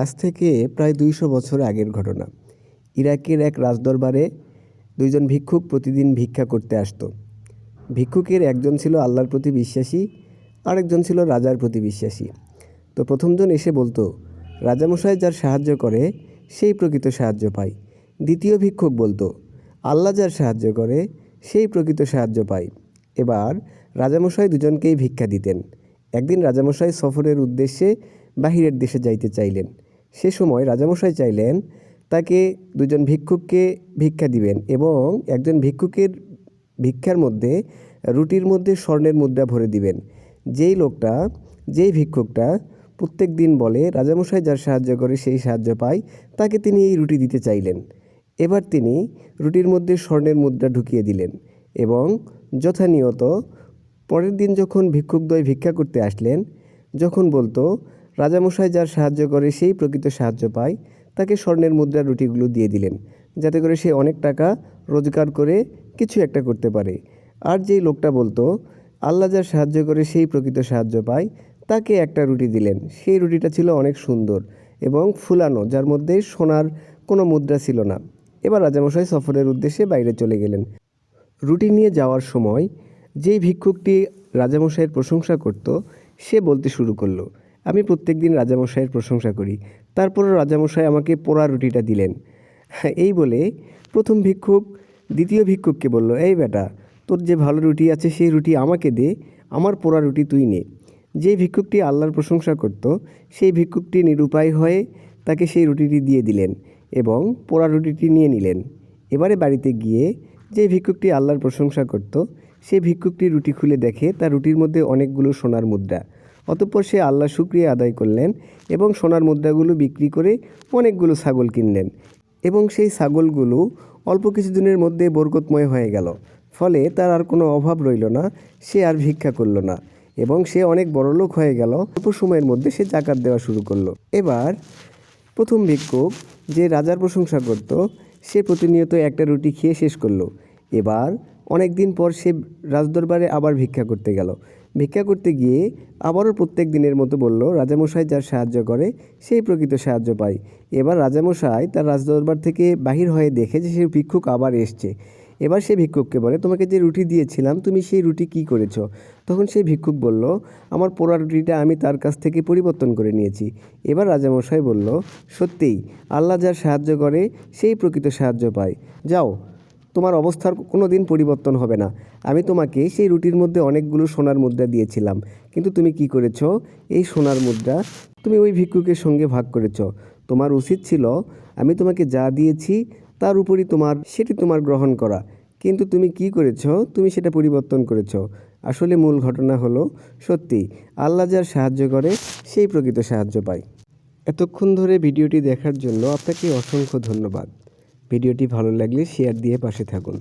আজ থেকে প্রায় দুইশো বছর আগের ঘটনা। ইরাকের এক রাজদরবারে দুইজন ভিক্ষুক প্রতিদিন ভিক্ষা করতে আসতো। ভিক্ষুকের একজন ছিল আল্লাহর প্রতি বিশ্বাসী, আরেকজন ছিল রাজার প্রতি বিশ্বাসী। তো প্রথমজন এসে বলতো, রাজামশাই যার সাহায্য করে, সেই প্রকৃত সাহায্য পায়। দ্বিতীয় ভিক্ষুক বলতো, আল্লাহ যার সাহায্য করে, সেই প্রকৃত সাহায্য পায়। এবার রাজামশাই দুজনকেই ভিক্ষা দিতেন। একদিন রাজামশাই সফরের উদ্দেশ্যে বাহিরের দেশে যাইতে চাইলেন। সে সময় রাজামশাই চাইলেন তাকে দুজন ভিক্ষুককে ভিক্ষা দিবেন এবং একজন ভিক্ষুকের ভিক্ষার মধ্যে রুটির মধ্যে স্বর্ণের মুদ্রা ভরে দিবেন। যেই লোকটা, যেই ভিক্ষুকটা প্রত্যেক দিন বলে, রাজামশাই যার সাহায্য করে সেই সাহায্য পায়। তাকে তিনি এই রুটি দিতে চাইলেন। এবার তিনি রুটির মধ্যে স্বর্ণের মুদ্রা ঢুকিয়ে দিলেন এবং যথানিয়ত পরের দিন যখন ভিক্ষুকদ্বয় ভিক্ষা করতে আসলেন, যখন বলতো রাজামশাই যার সাহায্য করে সেই প্রকৃত সাহায্য পায়, তাকে স্বর্ণের মুদ্রার রুটিগুলো দিয়ে দিলেন। যাতে করে সে অনেক টাকা রোজগার করে কিছু একটা করতে পারে। আর যেই লোকটা বলতো, আল্লাহ যার সাহায্য করে সেই প্রকৃত সাহায্য পায়, তাকে একটা রুটি দিলেন। সেই রুটিটা ছিল অনেক সুন্দর এবং ফুলানো, যার মধ্যে সোনার কোনো মুদ্রা ছিল না। এবার রাজামশাই সফরের উদ্দেশ্যে বাইরে চলে গেলেন। রুটি নিয়ে যাওয়ার সময় যেই ভিক্ষুকটি রাজামশাইয়ের প্রশংসা করত, সে বলতে শুরু করল আমি প্রত্যেক দিন রাজামশাইয়ের প্রশংসা করি। তারপরও রাজামশাই আমাকে পোড়া রুটিটা দিলেন। এই বলে প্রথম ভিক্ষুক দ্বিতীয় ভিক্ষুককে বলল, এই বেটা, তোর যে ভালো রুটি আছে সেই রুটি আমাকে দে, আমার পোড়া রুটি তুই নে। যে ভিক্ষুকটি আল্লাহর প্রশংসা করত, সেই ভিক্ষুকটি নিরুপায় হয়ে তাকে সেই রুটিটি দিয়ে দিলেন এবং পোড়া রুটিটি নিয়ে নিলেন। এবারে বাড়িতে গিয়ে যে ভিক্ষুকটি আল্লাহর প্রশংসা করত, সে ভিক্ষুকটি রুটি খুলে দেখে, তার রুটির মধ্যে অনেকগুলো সোনার মুদ্রা অতঃপর সে আল্লাহ শুক্রিয়া আদায় করলেন এবং সোনার মুদ্রাগুলো বিক্রি করে অনেকগুলো ছাগল কিনলেন। এবং সেই ছাগলগুলো অল্প কিছুদিনের মধ্যে বরকতময় হয়ে গেল। ফলে তার আর কোনো অভাব রইল না, সে আর ভিক্ষা করল না। এবং সে অনেক বড়লোক হয়ে গেল। অল্প সময়ের মধ্যে সে জাকাত দেওয়া শুরু করল। এবার প্রথম ভিক্ষুক যে রাজার প্রশংসা করত, সে প্রতিনিয়ত একটা রুটি খেয়ে শেষ করল। এবার অনেক দিন পর সে রাজদরবারে আবার ভিক্ষা করতে গেল। ভিক্ষা করতে গিয়ে আবারও প্রত্যেক দিনের মতো বলল, রাজামশাই যার সাহায্য করে, সেই প্রকৃত সাহায্য পায়। এবার রাজামশাই তার রাজদরবার থেকে বাহির হয়ে দেখে যে সে ভিক্ষুক আবার এসছে। এবার সে ভিক্ষুককে বলে, তোমাকে যে রুটি দিয়েছিলাম, তুমি সেই রুটি কি করেছ? তখন সেই ভিক্ষুক বলল, আমার পোড়া রুটিটা আমি তার কাছ থেকে পরিবর্তন করে নিয়েছি। এবার রাজামশাই বলল, সত্যিই, আল্লাহ যার সাহায্য করে, সেই প্রকৃত সাহায্য পায়। যাও তোমার অবস্থার কোনো দিন পরিবর্তন হবে না। আমি তোমাকে সেই রুটির মধ্যে অনেকগুলো সোনার মুদ্রা দিয়েছিলাম। কিন্তু তুমি কি করেছ? এই সোনার মুদ্রা তুমি ওই ভিক্ষুকের সঙ্গে ভাগ করেছ। তোমার উচিত ছিল, আমি তোমাকে যা দিয়েছি, তার উপরই তোমার, সেটি তোমার গ্রহণ করা। কিন্তু তুমি কি করেছ? তুমি সেটা পরিবর্তন করেছ। আসলে মূল ঘটনা হলো, সত্যি, আল্লাহ যার সাহায্য করে, সেই প্রকৃত সাহায্য পায়। এতক্ষণ ধরে ভিডিওটি দেখার জন্য আপনাকে অসংখ্য ধন্যবাদ। ভিডিওটি ভালো লাগলে শেয়ার দিয়ে পাশে থাকুন।